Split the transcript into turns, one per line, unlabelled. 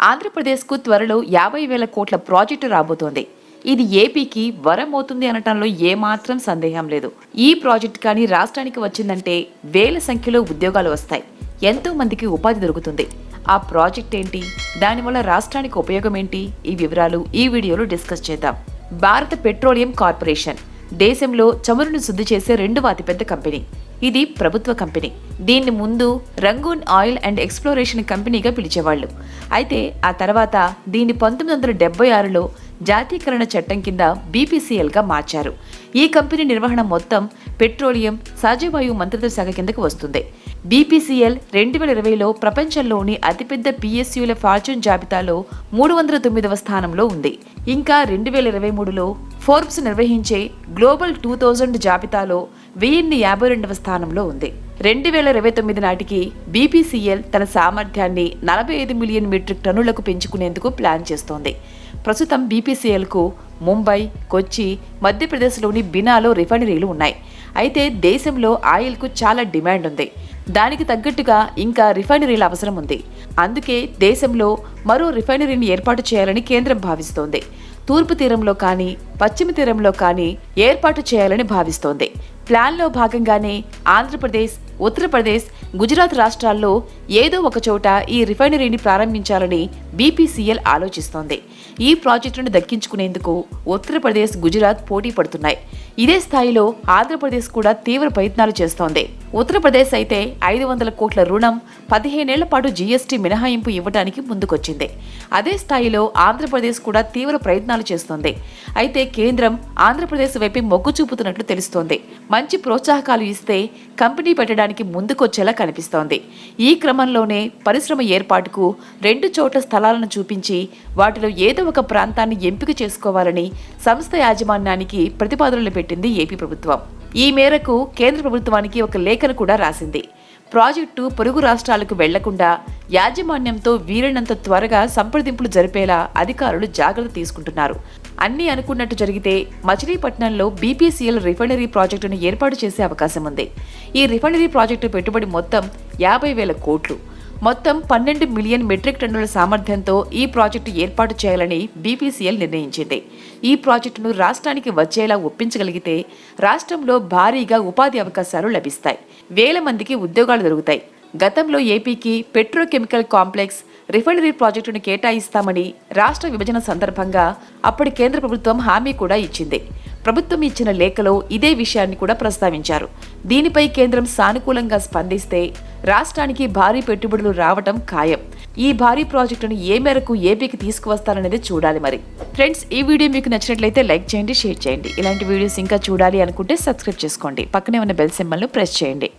ఆంధ్రప్రదేశ్కు త్వరలో యాభై వేల కోట్ల ప్రాజెక్టు రాబోతోంది. ఇది ఏపీకి వరం అవుతుంది అనటంలో ఏమాత్రం సందేహం లేదు. ఈ ప్రాజెక్ట్ కానీ రాష్ట్రానికి వచ్చిందంటే వేల సంఖ్యలో ఉద్యోగాలు వస్తాయి. ఎంతో మందికి ఉపాధి దొరుకుతుంది. ఆ ప్రాజెక్ట్ ఏంటి? దానివల్ల రాష్ట్రానికి ఉపయోగం ఏంటి? ఈ వివరాలు ఈ వీడియోలో డిస్కస్ చేద్దాం. భారత పెట్రోలియం కార్పొరేషన్ దేశంలో చమురును శుద్ధి చేసే రెండవ అతిపెద్ద కంపెనీ. ఇది ప్రభుత్వ కంపెనీ. దీన్ని ముందు రంగూన్ ఆయిల్ అండ్ ఎక్స్ప్లోరేషన్ కంపెనీగా పిలిచేవాళ్ళు. అయితే ఆ తర్వాత దీన్ని పంతొమ్మిది వందల డెబ్బై ఆరులో జాతీయకరణ చట్టం కింద బీపీసీఎల్గా మార్చారు. ఈ కంపెనీ నిర్వహణ మొత్తం పెట్రోలియం సహజవాయు మంత్రిత్వ శాఖ కిందకు వస్తుంది. బీపీసీఎల్ రెండు వేల ఇరవైలో ప్రపంచంలోని అతిపెద్ద పిఎస్యుల ఫార్చ్యూన్ జాబితాలో మూడు వందల తొమ్మిదవ స్థానంలో ఉంది. ఇంకా రెండు వేల ఇరవై మూడులో ఫోర్బ్స్ నిర్వహించే గ్లోబల్ టూ థౌజండ్ జాబితాలో వెయ్యిన్ని యాభై రెండవ స్థానంలో ఉంది. రెండు వేల ఇరవై తొమ్మిది నాటికి బీపీసీఎల్ తన సామర్థ్యాన్ని నలభై ఐదు మిలియన్ మెట్రిక్ టన్నులకు పెంచుకునేందుకు ప్లాన్ చేస్తోంది. ప్రస్తుతం బీపీసీఎల్కు ముంబై కొచ్చి మధ్యప్రదేశ్లోని బినాలో రిఫైనరీలు ఉన్నాయి. అయితే దేశంలో ఆయిల్కు చాలా డిమాండ్ ఉంది. దానికి తగ్గట్టుగా ఇంకా రిఫైనరీల అవసరం ఉంది. అందుకే దేశంలో మరో రిఫైనరీని ఏర్పాటు చేయాలని కేంద్రం భావిస్తోంది. తూర్పు తీరంలో కానీ పశ్చిమ తీరంలో కానీ ఏర్పాటు చేయాలని భావిస్తోంది. ప్లాన్లో భాగంగానే ఆంధ్రప్రదేశ్ ఉత్తరప్రదేశ్ గుజరాత్ రాష్ట్రాల్లో ఏదో ఒక చోట ఈ రిఫైనరీని ప్రారంభించాలని బీపీసీఎల్ ఆలోచిస్తోంది. ఈ ప్రాజెక్టును దక్కించుకునేందుకు ఉత్తరప్రదేశ్ గుజరాత్ పోటీ పడుతున్నాయి. ఇదే స్థాయిలో ఆంధ్రప్రదేశ్ కూడా తీవ్ర ప్రయత్నాలు చేస్తోంది. ఉత్తరప్రదేశ్ అయితే ఐదు వందల కోట్ల రుణం పదిహేనేళ్ళ పాటు జీఎస్టీ మినహాయింపు ఇవ్వడానికి ముందుకొచ్చింది. అదే స్థాయిలో ఆంధ్రప్రదేశ్ కూడా తీవ్ర ప్రయత్నాలు చేస్తోంది. అయితే కేంద్రం ఆంధ్రప్రదేశ్ వైపు మొగ్గు చూపుతున్నట్లు తెలుస్తోంది. మంచి ప్రోత్సాహకాలు ఇస్తే కంపెనీ పెట్టడానికి ముందుకొచ్చేలా కనిపిస్తోంది. ఈ క్రమంలోనే పరిశ్రమ ఏర్పాటుకు రెండు చోట్ల స్థలాలను చూపించి వాటిలో ఏదో ఒక ప్రాంతాన్ని ఎంపిక చేసుకోవాలని సంస్థ యాజమాన్యానికి ప్రతిపాదనలు పెట్టింది ఏపీ ప్రభుత్వం. ఈ మేరకు కేంద్ర ప్రభుత్వానికి ఒక లేఖను కూడా రాసింది. ప్రాజెక్టు పొరుగు రాష్ట్రాలకు వెళ్ళకుండా యాజమాన్యంతో వీలైనంత త్వరగా సంప్రదింపులు జరిపేలా అధికారులు జాగ్రత్త తీసుకుంటున్నారు. అన్నీ అనుకున్నట్టు జరిగితే మచిలీపట్నంలో బీపీసీఎల్ రిఫైనరీ ప్రాజెక్టును ఏర్పాటు చేసే అవకాశం ఉంది. ఈ రిఫైనరీ ప్రాజెక్టు పెట్టుబడి మొత్తం యాభై వేల కోట్లు. మొత్తం పన్నెండు మిలియన్ మెట్రిక్ టన్నుల సామర్థ్యంతో ఈ ప్రాజెక్టు ఏర్పాటు చేయాలని బీపీసీఎల్ నిర్ణయించింది. ఈ ప్రాజెక్టును రాష్ట్రానికి వచ్చేలా ఒప్పించగలిగితే రాష్ట్రంలో భారీగా ఉపాధి అవకాశాలు లభిస్తాయి. వేల మందికి ఉద్యోగాలు దొరుకుతాయి. గతంలో ఏపీకి పెట్రోకెమికల్ కాంప్లెక్స్ రిఫైనరీ ప్రాజెక్టును కేటాయిస్తామని రాష్ట్ర విభజన సందర్భంగా అప్పటి కేంద్ర ప్రభుత్వం హామీ కూడా ఇచ్చింది. ప్రభుత్వం ఇచ్చిన లేఖలో ఇదే విషయాన్ని కూడా ప్రస్తావించారు. దీనిపై కేంద్రం సానుకూలంగా స్పందిస్తే రాష్ట్రానికి భారీ పెట్టుబడులు రావటం ఖాయం. ఈ భారీ ప్రాజెక్టును ఏ మేరకు ఏపీకి తీసుకువస్తారనేది చూడాలి మరి. ఫ్రెండ్స్ ఈ వీడియో మీకు నచ్చినట్లయితే లైక్ చేయండి షేర్ చేయండి. ఇలాంటి వీడియోస్ ఇంకా చూడాలి అనుకుంటే సబ్స్క్రైబ్ చేసుకోండి. పక్కనే ఉన్న బెల్ సింబల్ను ప్రెస్ చేయండి.